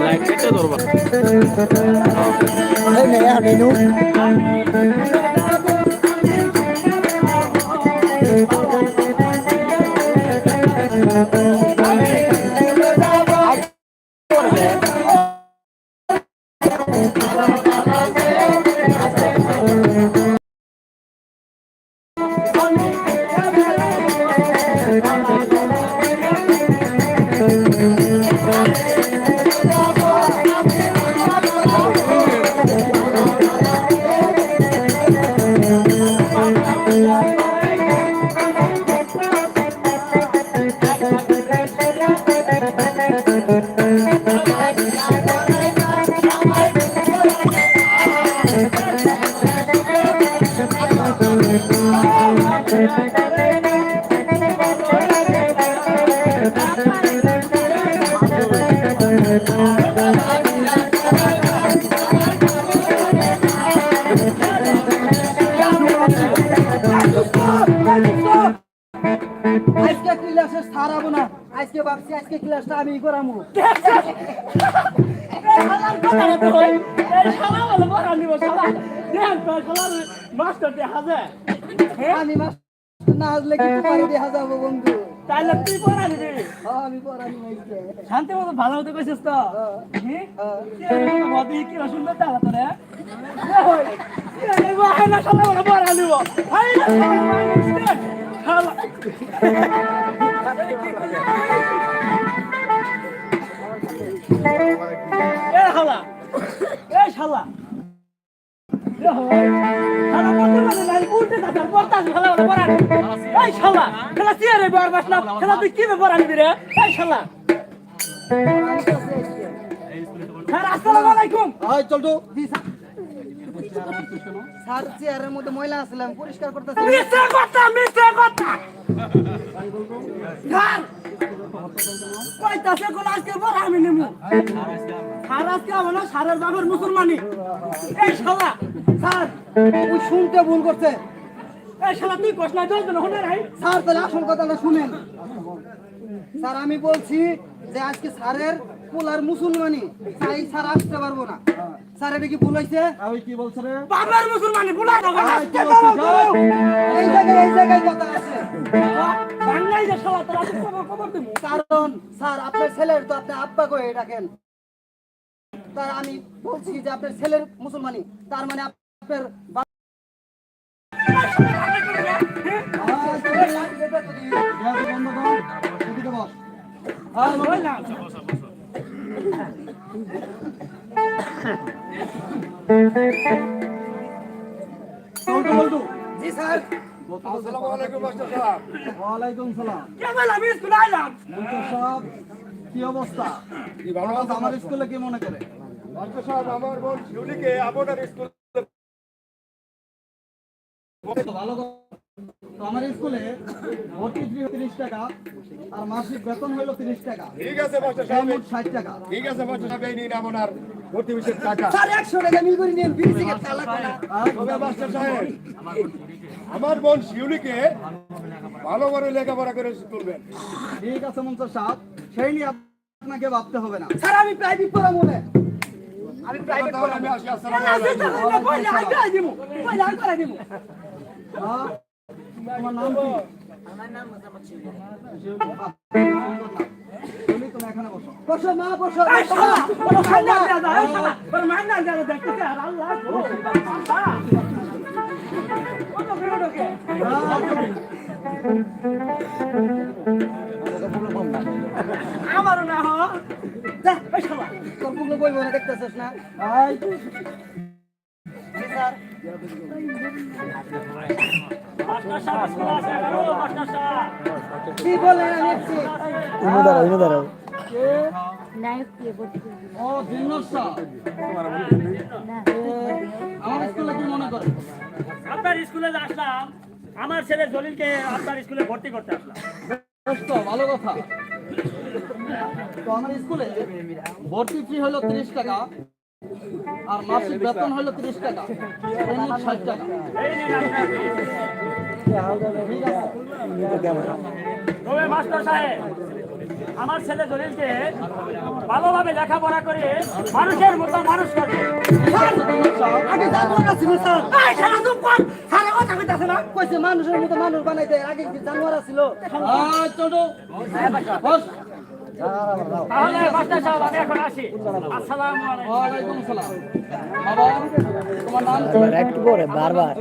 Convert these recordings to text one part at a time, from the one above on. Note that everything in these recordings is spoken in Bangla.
লাইটটা ধরবা এই নে আমি নু আজকে ক্লাসে সারাবো না। আজকে ভাবছি আজকে ক্লাসটা আমি করামু আমি মাস্টার না আসলে কি পারি দেখা যাব বন্ধু। হ্যাঁ, আমি পড়ানি আজকে শান্তি মতো ভালো হতে কইছিস তো কি কি সুন্দর চালা তোরে হাই না শালা বড় বড় আনিব হাই না শালা এই শালা খেলা সিয়ারে বার বাসলা খেলা তুই কি ব্যাপার আনবি রে? এই শালা। স্যার আসসালামু আলাইকুম। চল তো। স্যার। চেয়ারের মধ্যে ময়লা আসলাম পরিষ্কার করতেছি। মিথ্যে কথা মিথ্যে কথা। স্যার কইতাছে কোন আজকে পর আমি নেমু। স্যার আজকে আমার না বাবার মুসলমানি। এই শালা স্যার শুনতে ভুল করছে। এই শালা তুই কষ্ট না জলদি হলে রাই। স্যার তাহলে আসল কথাটা শুনেন। স্যার আমি বলছি যে আজকে স্যারের পোলার মুসলমানি। তাই স্যার আসতে পারব না। স্যার এটা কি ভুল হয়েছে আমি কি বলছ রে? বাবার মুসলমানি বুলা দাও আজকে কি বলছিস? দাও এই জায়গায় এই জায়গায় কথা আছে। বাংলাই যে শালা তোরা খবর খবর কারণ স্যার আপনার ছেলের তো আপনি আব্বা করে ডাকেন। তার আমি বলছি যে আপনার ছেলের মুসলমানি তার মানে আপনার সাহেব কি অবস্থা আমার স্কুলে কি মনে করে তো ভালো কথা। তো আমার স্কুলে ভর্তি ফি তিরিশ টাকা আর মাসিক বেতন হইল তিরিশ টাকা। ঠিক আছে ষাট টাকা। ঠিক আছে নিন আপনার ভর্তি বিষয়ের টাকা। স্যার একশো টাকা মিল করে নিন বিড়ি সিগারেট চালা করে মাস্টার সাহেব। আমার বোন শিউলিকে ভালো করে লেখাপড়া করে তুলবেন। ঠিক আছে মন্ত্র সাহেব। সেই নিয়ে আপনাকে ভাবতে হবে না। স্যার আমি প্রাইভেট পড়া মনে। আমি প্রাইভেট আমি আসি আসসালামু আলাইকুম। করে ঢোকে আমারও না হ তোর পুগলো বই মনে দেখতেছিস না আপনার স্কুলে আসলাম, আমার ছেলে জলিলকে আপনার স্কুলে ভর্তি করতে আসলাম। ভালো কথা। তো আমার স্কুলে ভর্তি ফি হলো তিরিশ টাকা, আর মাসিক বেতন হলো তিরিশ টাকা ষাট টাকা। মাস্টার সাহেব আমার ছেলে জলিলকে ভালোভাবে লেখাপড়া করে মানুষের মতো মানুষ কর। মানুষের মতো মানুষ বানাইতে আগে কি জানোয়ার ছিল আয় ছোট বস। তাহলে মাস্টার সাহেব আমি এখন আসি। আসসালামু আলাইকুম। সালাম। বাবা তোমার নাম একটু পরে বারবার।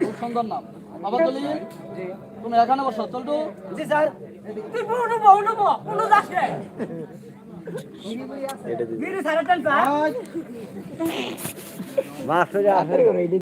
খুব সুন্দর নাম। বাবা দলিল তুমি এখানে বসো চলটু। জি স্যার। তুই উঠো বউ উঠো উঠো যাস রে গিরি সারা টেনশন আয় মাস্টার